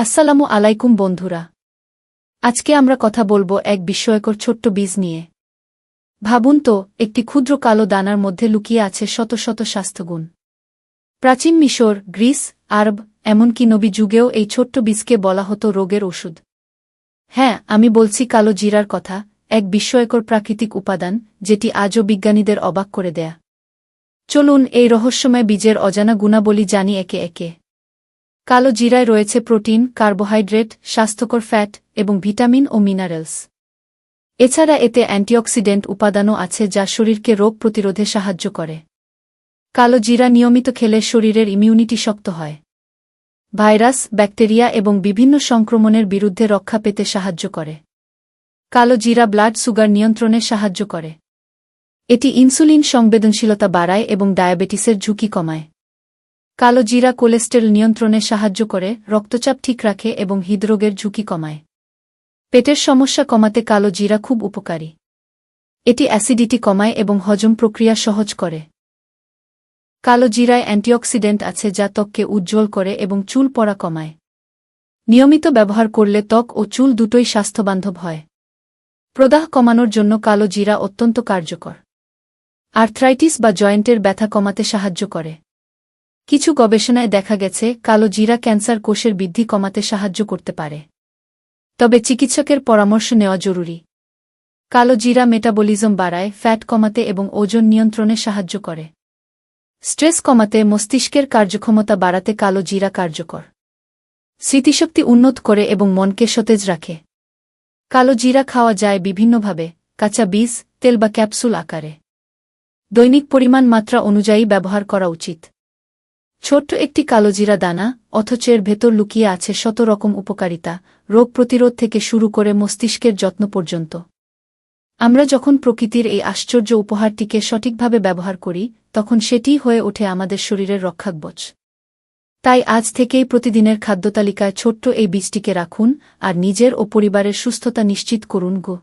আসসালামু আলাইকুম বন্ধুরা। আজকে আমরা কথা বলব এক বিস্ময়কর ছোট্ট বীজ নিয়ে। ভাবুন তো, একটি ক্ষুদ্র কালো দানার মধ্যে লুকিয়ে আছে শত শত স্বাস্থ্যগুণ। প্রাচীন মিশর, গ্রিস, আরব, এমনকি নবী যুগেও এই ছোট্ট বীজকে বলা হতো রোগের ওষুধ। হ্যাঁ আমি বলছি কালো জিরার কথা, এক বিস্ময়কর প্রাকৃতিক উপাদান, যেটি আজও বিজ্ঞানীদের অবাক করে দেয়া। চলুন এই রহস্যময় বীজের অজানা গুণাবলী জানি একে একে। কালো জিরায় রয়েছে প্রোটিন, কার্বোহাইড্রেট, স্বাস্থ্যকর ফ্যাট, এবং ভিটামিন ও মিনারেলস। এছাড়া এতে অ্যান্টিঅক্সিডেন্ট উপাদানও আছে যা শরীরকে রোগ প্রতিরোধে সাহায্য করে। কালো জিরা নিয়মিত খেলে শরীরের ইমিউনিটি শক্ত হয়। ভাইরাস, ব্যাকটেরিয়া এবং বিভিন্ন সংক্রমণের বিরুদ্ধে রক্ষা পেতে সাহায্য করে। কালো জিরা ব্লাড সুগার নিয়ন্ত্রণে সাহায্য করে। এটি ইনসুলিন সংবেদনশীলতা বাড়ায় এবং ডায়াবেটিসের ঝুঁকি কমায়। কালো জিরা কোলেস্টেরল নিয়ন্ত্রণে সাহায্য করে, রক্তচাপ ঠিক রাখে এবং হৃদরোগের ঝুঁকি কমায়। পেটের সমস্যা কমাতে কালো জিরা খুব উপকারী। এটি অ্যাসিডিটি কমায় এবং হজম প্রক্রিয়া সহজ করে। কালো জিরায় অ্যান্টিঅক্সিডেন্ট আছে যা ত্বককে উজ্জ্বল করে এবং চুল পড়া কমায়। নিয়মিত ব্যবহার করলে ত্বক ও চুল দুটোই স্বাস্থ্যবান্ধব হয়। প্রদাহ কমানোর জন্য কালো জিরা অত্যন্ত কার্যকর। আর্থ্রাইটিস বা জয়েন্টের ব্যথা কমাতে সাহায্য করে। কিছু গবেষণায় দেখা গেছে, কালো জিরা ক্যান্সার কোষের বৃদ্ধি কমাতে সাহায্য করতে পারে। তবে চিকিৎসকের পরামর্শ নেওয়া জরুরি। কালো জিরা মেটাবলিজম বাড়ায়, ফ্যাট কমাতে এবং ওজন নিয়ন্ত্রণে সাহায্য করে। স্ট্রেস কমাতে মস্তিষ্কের কার্যক্ষমতা বাড়াতে কালো জিরা কার্যকর। স্মৃতিশক্তি উন্নত করে এবং মনকে সতেজ রাখে। কালো জিরা খাওয়া যায় বিভিন্নভাবে, কাঁচা বীজ, তেল বা ক্যাপসুল আকারে। দৈনিক পরিমাণ মাত্রা অনুযায়ী ব্যবহার করা উচিত। ছোট্ট একটি কালোজিরা দানা, অথচ এর ভেতর লুকিয়ে আছে শত রকম উপকারিতা, রোগ প্রতিরোধ থেকে শুরু করে মস্তিষ্কের যত্ন পর্যন্ত। আমরা যখন প্রকৃতির এই আশ্চর্য উপহারটিকে সঠিকভাবে ব্যবহার করি, তখন সেটিই হয়ে ওঠে আমাদের শরীরের রক্ষাকবচ। তাই আজ থেকেই প্রতিদিনের খাদ্যতালিকায় ছোট্ট এই বীজটিকে রাখুন, আর নিজের ও পরিবারের সুস্থতা নিশ্চিত করুন গো।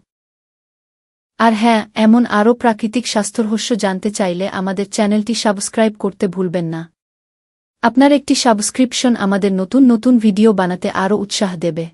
আর হ্যাঁ এমন আরও প্রাকৃতিক স্বাস্থ্যরহস্য জানতে চাইলে আমাদের চ্যানেলটি সাবস্ক্রাইব করতে ভুলবেন না। আপনার একটি সাবস্ক্রিপশন আমাদের নতুন নতুন ভিডিও বানাতে আরও উৎসাহ দেবে।